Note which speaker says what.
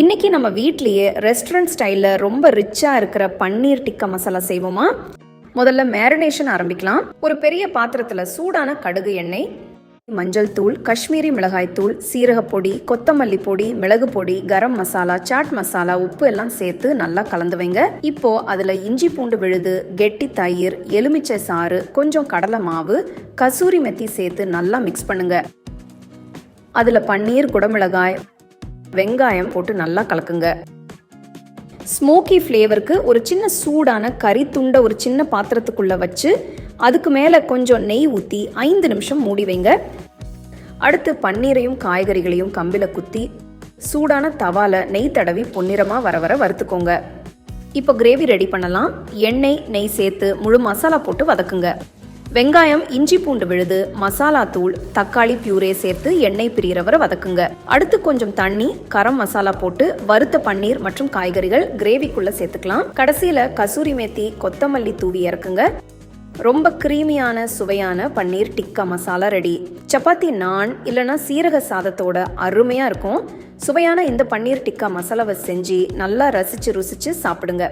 Speaker 1: இன்னைக்கு நம்ம வீட்லேயே ரெஸ்டாரண்ட் ஸ்டைலில் ரொம்ப ரிச்சாக இருக்கிற பன்னீர் டிக்கா மசாலா செய்வோமா? முதல்ல மேரினேஷன் ஆரம்பிக்கலாம். ஒரு பெரிய பாத்திரத்தில் சூடான கடுகு எண்ணெய் மஞ்சள் தூள் காஷ்மீரி மிளகாய் தூள் சீரகப்பொடி கொத்தமல்லி பொடி மிளகு பொடி கரம் மசாலா சாட் மசாலா உப்பு எல்லாம் சேர்த்து நல்லா கலந்து வைங்க. இப்போ அதில் இஞ்சி பூண்டு விழுது கெட்டி தயிர் எலுமிச்சை சாறு கொஞ்சம் கடலை மாவு கசூரி மெத்தி சேர்த்து நல்லா மிக்ஸ் பண்ணுங்க. அதில் பன்னீர் குடமிளகாய் வெங்காயம் போட்டு நல்லா கலக்குங்க. ஸ்மோக்கி ஃப்ளேவருக்கு ஒரு சின்ன சூடான கறி துண்டை ஒரு சின்ன பாத்திரத்துக்குள்ளே வச்சு அதுக்கு மேலே கொஞ்சம் நெய் ஊற்றி ஐந்து நிமிஷம் மூடி வைங்க. அடுத்து பன்னீரையும் காய்கறிகளையும் கம்பில் குத்தி சூடான தவால நெய் தடவி பொன்னிறமாக வர வர வறுத்துக்கோங்க. இப்போ கிரேவி ரெடி பண்ணலாம். எண்ணெய் நெய் சேர்த்து முழு மசாலா போட்டு வதக்குங்க. வெங்காயம் இஞ்சி பூண்டு விழுது மசாலா தூள் தக்காளி பியூரே சேர்த்து எண்ணெய் பிரியிற வரை வதக்குங்க. அடுத்து கொஞ்சம் தண்ணி கரம் மசாலா போட்டு வறுத்த பன்னீர் மற்றும் காய்கறிகள் கிரேவிக்குள்ள சேர்த்துக்கலாம். கடைசியில கசூரி மேத்தி கொத்தமல்லி தூவி இறக்குங்க. ரொம்ப க்ரீமியான சுவையான பன்னீர் டிக்கா மசாலா ரெடி. சப்பாத்தி நான் இல்லைன்னா சீரக சாதத்தோட அருமையாக இருக்கும். சுவையான இந்த பன்னீர் டிக்கா மசாலாவை செஞ்சு நல்லா ரசிச்சு ருசிச்சு சாப்பிடுங்க.